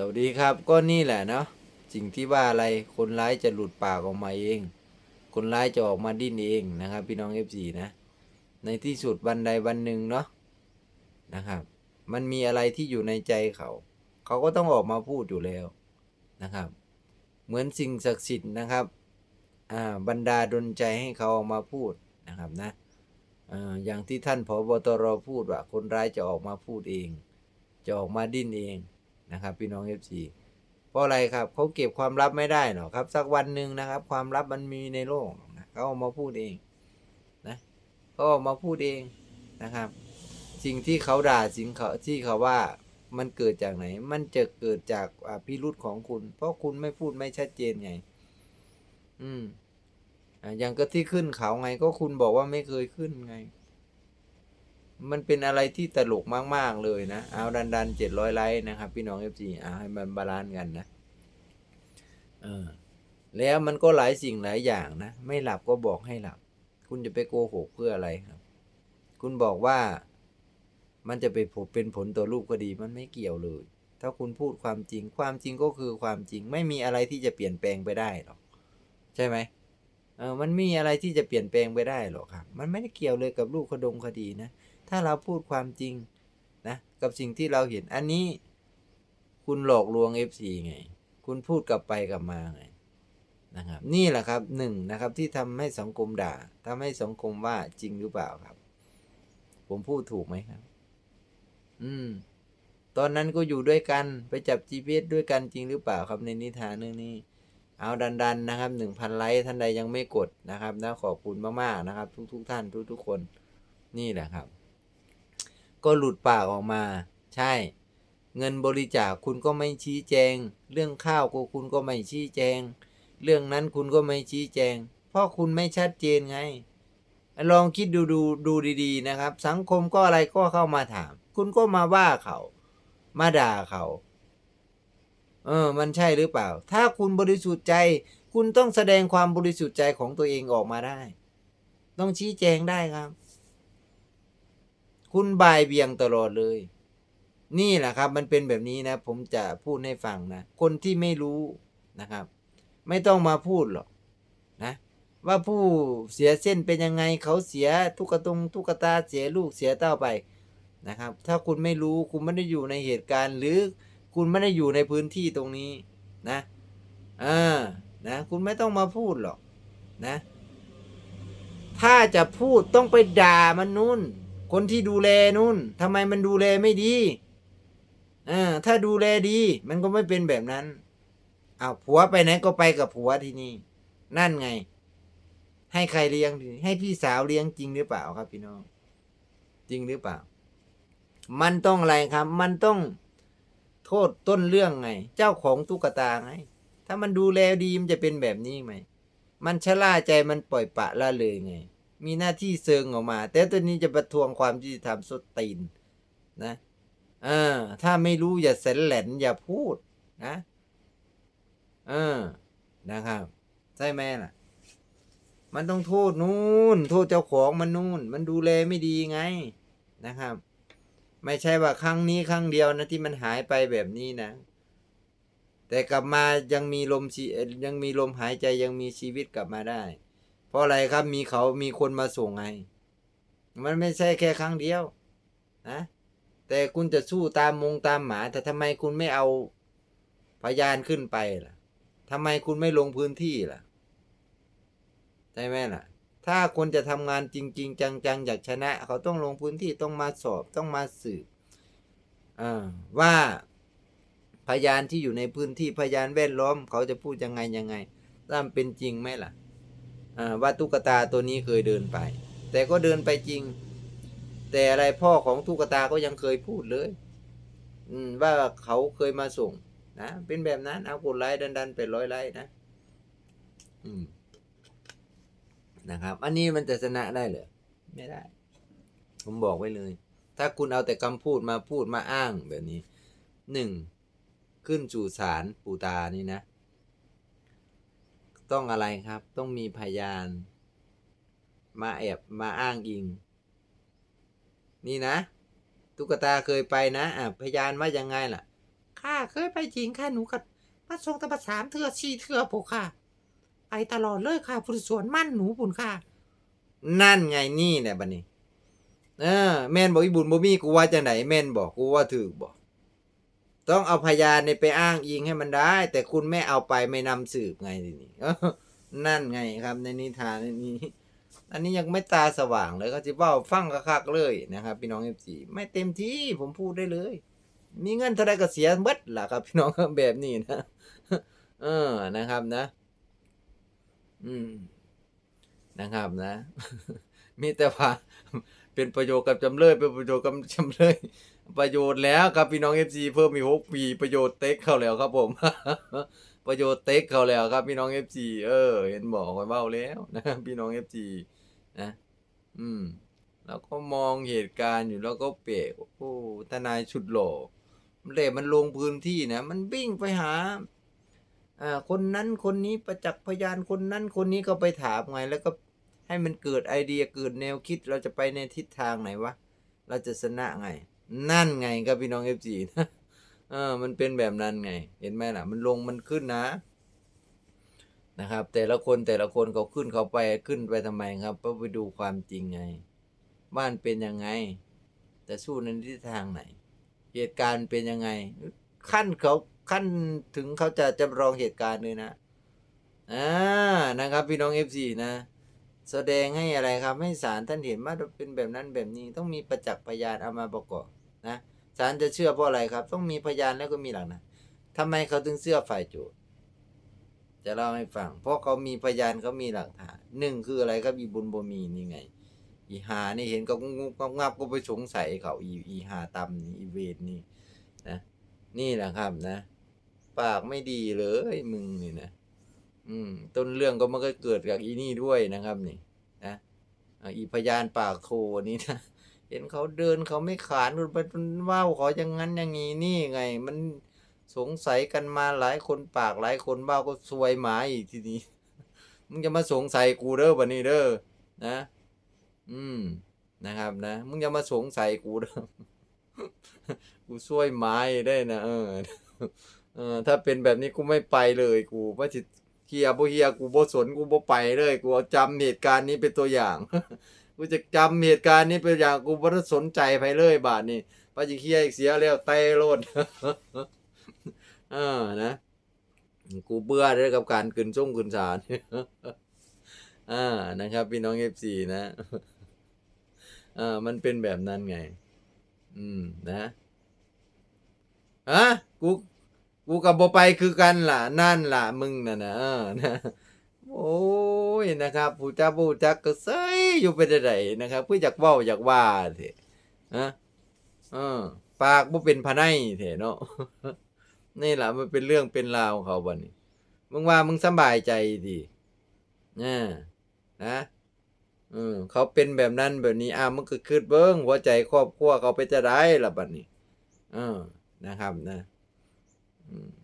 สวัสดีครับก็นี่แหละเนาะสิ่งที่ว่าอะไรคนร้ายจะหลุดปากออกมาเอง คนร้ายจะออกมาดิ้นเองนะครับ พี่น้อง F4 นะในที่สุดวันใดวันหนึ่งเนาะนะครับ มันมีอะไรที่อยู่ในใจเขา เขาก็ต้องออกมาพูดอยู่แล้วนะครับ เหมือนสิ่งศักดิ์สิทธิ์นะครับอ่าบรรดาดลใจให้เขาออกมาพูดนะครับนะอ่าอย่างที่ท่านผบตรพูดว่าคนร้ายจะออกมาพูดเอง จะออกมาดิ้นเอง นะครับ พี่น้อง FC เพราะอะไรครับเขาเก็บความลับไม่ได้หรอกครับ สักวันหนึ่งนะครับ ความลับมันมีในโลกนะเขาออกมาพูดเองนะเขาออกมาพูดเองนะครับ สิ่งที่เขาด่าสิ่งเขาที่เขาว่ามันเกิดจากไหน มันจะเกิดจากอ่าพิรุษของคุณ เพราะคุณไม่พูดไม่ชัดเจนไง อืมอ่าอย่างก็ที่ขึ้นเขาไงก็คุณบอกว่าไม่เคยขึ้นไง มันเป็นอะไรที่ตลกมาก ๆ เลยนะ เอาดันดันเจ็ดร้อยไลค์นะครับ พี่น้องเอฟซีเอาให้มันบาลานซ์กันนะเออแล้วมันก็หลายสิ่งหลายอย่างนะ ไม่หลับก็บอกให้หลับ คุณจะไปโกหกเพื่ออะไรครับ คุณบอกว่ามันจะไปผลเป็นผลต่อรูปคดีมันไม่เกี่ยวเลย ถ้าคุณพูดความจริง ความจริงก็คือความจริง ไม่มีอะไรที่จะเปลี่ยนแปลงไปได้หรอก ใช่ไหมเออมันมีอะไรที่จะเปลี่ยนแปลงไปได้หรอกครับ มันไม่ได้เกี่ยวเลยกับรูปคดงคดีนะ ถ้าเราพูดความจริงนะกับสิ่งที่เราเห็นอันนี้ คุณหลอกลวง FC ไง คุณพูดกลับไปกลับมาไงนะครับนี่แหละครับหนึ่งนะครับที่ทำให้สังคมด่าทำให้สังคมว่าจริงหรือเปล่าครับ ผมพูดถูกไหมครับ อืม ตอนนั้นก็อยู่ด้วยกันไปจับ GPS ด้วยกันจริงหรือเปล่าครับในนิทานเรื่องนี้ เอาดันๆนะครับหนึ่งพันไลค์ท่านใดยังไม่กดนะครับนะขอบคุณมากๆนะครับ ทุกๆท่านทุกๆคน นี่แหละครับ ก็หลุดปากออกมา ใช่ เงินบริจาคคุณก็ไม่ชี้แจง เรื่องข้าวก็คุณก็ไม่ชี้แจง เรื่องนั้นคุณก็ไม่ชี้แจง เพราะคุณไม่ชัดเจนไง ลองคิดดูดูดูดีๆนะครับ สังคมก็อะไรก็เข้ามาถาม คุณก็มาว่าเขา มาด่าเขาเออ มันใช่หรือเปล่า ถ้าคุณบริสุทธิ์ใจ คุณต้องแสดงความบริสุทธิ์ใจของตัวเองออกมาได้ ต้องชี้แจงได้ครับ คุณบ่ายเบี่ยงตลอดเลย นี่แหละครับ มันเป็นแบบนี้นะ ผมจะพูดให้ฟังนะ คนที่ไม่รู้นะครับ ไม่ต้องมาพูดหรอกนะ ว่าผู้เสียเส้นเป็นยังไง เขาเสียทุกกระตงทุกตาเสียลูกเสียเต้าไปนะครับ ถ้าคุณไม่รู้คุณไม่ได้อยู่ในเหตุการณ์ หรือคุณไม่ได้อยู่ในพื้นที่ตรงนี้นะอ่านะ คุณไม่ต้องมาพูดหรอกนะ ถ้าจะพูดต้องไปด่ามันนู่น คนที่ดูแลนู่นทำไมมันดูแลไม่ดีอ่าถ้าดูแลดี มันก็ไม่เป็นแบบนั้นอ้าวผัวไปไหนก็ไปกับผัวที่นี่ นั่นไง ให้ใครเลี้ยงให้พี่สาวเลี้ยงจริงหรือเปล่าครับ พี่น้อง จริงหรือเปล่า มันต้องอะไรครับ มันต้องโทษต้นเรื่องไง เจ้าของตุ๊กตาไง ถ้ามันดูแลดีมันจะเป็นแบบนี้ไหม มันชะล่าใจมันปล่อยปะละเลยไง มีหน้าที่เซิงออกมา แต่ตัวนี้จะประท้วงความยุติธรรมสุดตีนนะเออ ถ้าไม่รู้อย่าเสนแหลนอย่าพูดนะเออนะครับ ใช่ไหมล่ะ มันต้องโทษนู่น โทษเจ้าของมันนู่น มันดูแลไม่ดีไงนะครับ ไม่ใช่ว่าครั้งนี้ครั้งเดียวนะที่มันหายไปแบบนี้นะ แต่กลับมายังมีลมชียังมีลมหายใจยังมีชีวิตกลับมาได้ เพราะอะไรครับมีเขามีคนมาส่งไง มันไม่ใช่แค่ครั้งเดียวนะแต่คุณจะสู้ตามมงตามหมา แต่ทำไมคุณไม่เอาพยานขึ้นไปล่ะทำไมคุณไม่ลงพื้นที่ล่ะใช่ไหมล่ะ ถ้าคนจะทำงานจริง ๆ จังๆอยากชนะ เขาต้องลงพื้นที่ต้องมาสอบต้องมาสืบอ่าว่าพยานที่อยู่ในพื้นที่พยานแวดล้อม เขาจะพูดยังไงยังไงถ้ามเป็นจริงไหมล่ะ ว่าตุ๊กตาตัวนี้เคยเดินไป แต่ก็เดินไปจริง แต่อะไรพ่อของตุ๊กตาก็ยังเคยพูดเลย อืมว่าเขาเคยมาส่งนะเป็นแบบนั้นเอากดไลค์ดันๆเป็นร้อยไลค์นะ อืมนะครับ อันนี้มันจะชนะได้เหรอไม่ได้ ผมบอกไว้เลย ถ้าคุณเอาแต่คำพูดมาพูดมาอ้างแบบนี้หนึ่งขึ้นสู่ศาลปูตานี่นะ ต้องอะไรครับ ต้องมีพยาน มาแอบมาอ้างอิง นี่นะ ตุ๊กตาเคยไปนะอะพยานว่ายังไงล่ะค่ะเคยไปจริงค่ะหนูกับมาส่งตะบัดสามเทือสี่เทือผูกค่ะ ไปตลอดเลยค่ะผู้สวนมั่นหนูปุ่นค่ะ นั่นไงนี่แหละบัดนี้ เออแม่นบอกอีบุญบ่มีกูว่าจังไหนแม่นบอกกูว่าถูกบอก ต้องเอาพยานในไปอ้างอิงให้มันได้ แต่คุณไม่เอาไปไม่นำสืบไงทีนี้นั่นไงครับ ในนิทานนนี้ อันนี้ยังไม่ตาสว่างเลยก็จะเว่าฟังคักๆเลยนะครับ พี่น้องเอฟซีไม่เต็มที่ผมพูดได้เลย มีเงินเท่าไรก็เสียเบิดล่ะครับ พี่น้องแบบนี้นะ เออนะครับนะ อืม นะครับนะ มีแต่ว่าเป็นประโยชน์กับจำเลยเป็นประโยชน์กับจำเลย ประโยชน์แล้วครับพี่น้องเอฟซีเพิ่มอีกหกปีประโยชน์เต็กเข้าแล้วครับผม ประโยชน์เต็กเข้าแล้วครับพี่น้องเอฟซีเออ เห็นบอกไว้เบ้าแล้วนะพี่น้องเอฟซีนะอืมแล้วก็มองเหตุการณ์อยู่แล้วก็เปรกโอ้ทนายชุดหล่อมันเลยมันลงพื้นที่นะ มันวิ่งไปหาอ่าคนนั้นคนนี้ประจักษ์พยานคนนั้นคนนี้ก็ไปถามไงแล้วก็ ให้มันเกิดไอเดียเกิดแนวคิดเราจะไปในทิศทางไหนวะ เราจะชนะไง นั่นไงครับพี่น้องเอฟจีนะเออมันเป็นแบบนั้นไง เห็นไหมล่ะ มันลงมันขึ้นนะ นะครับ แต่ละคนแต่ละคนเขาขึ้นเขาไปขึ้นไปทำไมครับเพราะไปดูความจริงไง บ้านเป็นยังไง แต่สู้ในทิศทางไหน เหตุการณ์เป็นยังไง ขั้นเขาขั้นถึงเขาจะจำลองเหตุการณ์เลยนะอ่านะครับ พี่น้องเอฟซีนะ แสดงให้อะไรครับ ให้ศาลท่านเห็นว่าเป็นแบบนั้นแบบนี้ต้องมีประจักษ์พยานเอามาประกอบนะศาลจะเชื่อเพราะอะไรครับ ต้องมีพยานแล้วก็มีหลักฐานทำไมเขาถึงเชื่อฝ่ายโจทย์จะเล่าให้ฟัง เพราะเขามีพยานเขามีหลักฐานหนึ่งคืออะไรครับอีบุญบ่มีนี่ไง อีหานี่เห็นก็งุบงับงับก็ไปสงสัยเขาอีอีหาตำนี่อีเวรนี่นะนี่แหละครับนะ ปากไม่ดีเลยมึงนี่นะ อืม ต้นเรื่องก็มันก็เกิดจากอีนี่ด้วยนะครับ นี่นะอีพยานปากโคนี่นะเห็นเขาเดินเขาไม่ขานมันไปว่าวเขาอย่างนั้นอย่างนี้นี่ไง มันสงสัยกันมาหลายคนปากหลายคนว่าวก็ซวยหมาอีกทีนี้มึงจะมาสงสัยกูเด้อบันนี้เด้อนะ อืมนะครับ นะมึงอย่ามาสงสัยกูเด้อกูช่วยไม้ได้นะเออเออ ถ้าเป็นแบบนี้กูไม่ไปเลยกูว่าจิ เฮียบ่เฮียกูบ่สนกูบ่ไปเลยกูเอาจำเหตุการณ์นี้เป็นตัวอย่างกูจะจำเหตุการณ์นี้เป็นอย่างกูบ่ได้สนใจไปเลยบาทนี้ว่าจิเฮียอีกเสียแล้วเตะโลดเออนะกูเบื่อเลยกับการขึ้นส่งขึ้นศาลอ่านะครับ พี่น้องเอฟซีนะอ่ามันเป็นแบบนั้นไง อืมนะฮะกู กูกับบไปคือกันล่ะ นั่นล่ะมึงน่ะนะเออนะโอ้ยนะครับผู้จ้าผู้จักก็เซยอยู่ไปได้ๆนะครับ เพื่ออยากเว้าอยากว่าเถอะฮะเออปากบ่เป็นพะไนเถอะเนาะนี่แหละมันเป็นเรื่องเป็นราวของเขาบัดนี้มึงว่ามึงสบายใจดีนะนะเออเขาเป็นแบบนั้นแบบนี้อะมึงก็คืดเบิ้งหัวใจครอบครัวเขาไปจะได้ละบัดนี้ เออนะครับนะ อืม